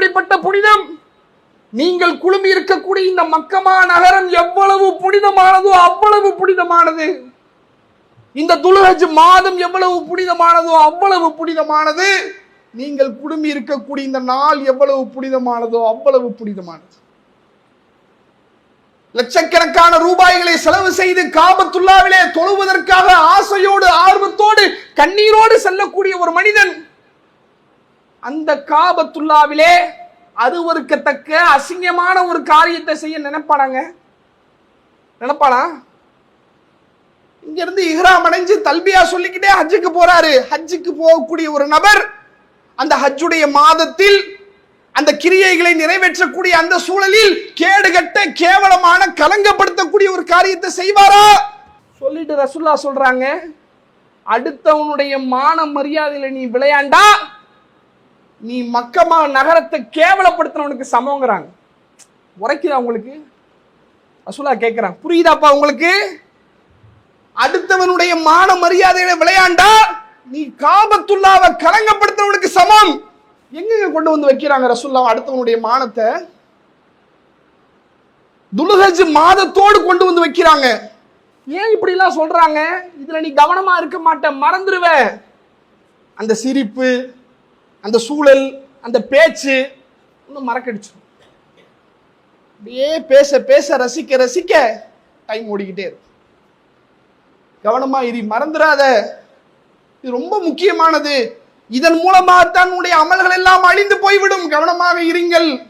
அப்படிப்பட்ட புனிதம்? நீங்கள் குழுமி இருக்கக்கூடிய இந்த மக்கமா நகரம் எவ்வளவு புனிதமானதோ அவ்வளவு புனிதமானது. இந்த துலுஹஜ் மாதம் எவ்வளவு புனிதமானதோ அவ்வளவு புனிதமானது. நீங்கள் குடுமி இருக்கக்கூடிய இந்த நாள் எவ்வளவு புனிதமானதோ அவ்வளவு புனிதமானது. லட்சக்கணக்கான ரூபாய்களை செலவு செய்து காபத்துள்ளாவிலே தொழுவதற்காக ஆசையோடு ஆர்வத்தோடு கண்ணீரோடு செல்லக்கூடிய ஒரு மனிதன் அந்த காபத்துல்லாவிலே அது ஒருக்கத்தக்க அசிங்கமான ஒரு காரியத்தை செய்ய நினைப்பானாங்க? நினைப்பானா? இங்கிருந்து இஹ்ராம் அடைஞ்சு தல்பியா சொல்லிக்கிட்டே ஹஜ்ஜுக்கு போறாரு. ஹஜ்ஜுக்கு போகக்கூடிய ஒரு நபர் அந்த ஹஜ்ஜுடைய மாதத்தில் அந்த கிரியைகளை நிறைவேற்றக்கூடிய அந்த சூழலில் கேடுகட்ட கேவலமான கலங்கப்படுத்தக்கூடிய ஒரு காரியத்தை செய்வாரா? சொல்லிட்டு ரசுல்லா சொல்றாங்க அடுத்தவனுடைய மான மரியாதையில நீ விளையாண்டா நீ மக்கமா நகரத்தை கேவலப்படுத்தினவனுக்கு சமங்கிறாங்க உரைக்குதா உங்களுக்கு? ரசுல்லா கேட்குறான் புரியுதாப்பா உங்களுக்கு? அடுத்தவனுடைய மான மரியாதையில விளையாண்டா நீ காபத்துள்ளாவை கலங்கப்படுத்தவனுக்கு சமம். எங்கெங்க கொண்டு வந்து வைக்கிறாங்க ரசுல்லா அடுத்தவனுடைய மானத்தை? துலுஹஜ் மாதத்தோடு கொண்டு வந்து வைக்கிறாங்க. ஏன் இப்படி எல்லாம் சொல்றாங்க? இதுல நீ கவனமா இருக்க மாட்ட மறந்துடுவ அந்த சிரிப்பு அந்த சூழல் அந்த பேச்சு இன்னும் மறக்கடிச்சிடும் அப்படியே பேச பேச ரசிக்க ரசிக்க டைம் ஓடிக்கிட்டே இருக்கும். கவனமா இரு மறந்துடாத. இது ரொம்ப முக்கியமானது. இதன் மூலமாகத்தான் உன்னுடைய அமல்கள் எல்லாம் அழிந்து போய்விடும். கவனமாக இருங்கள்.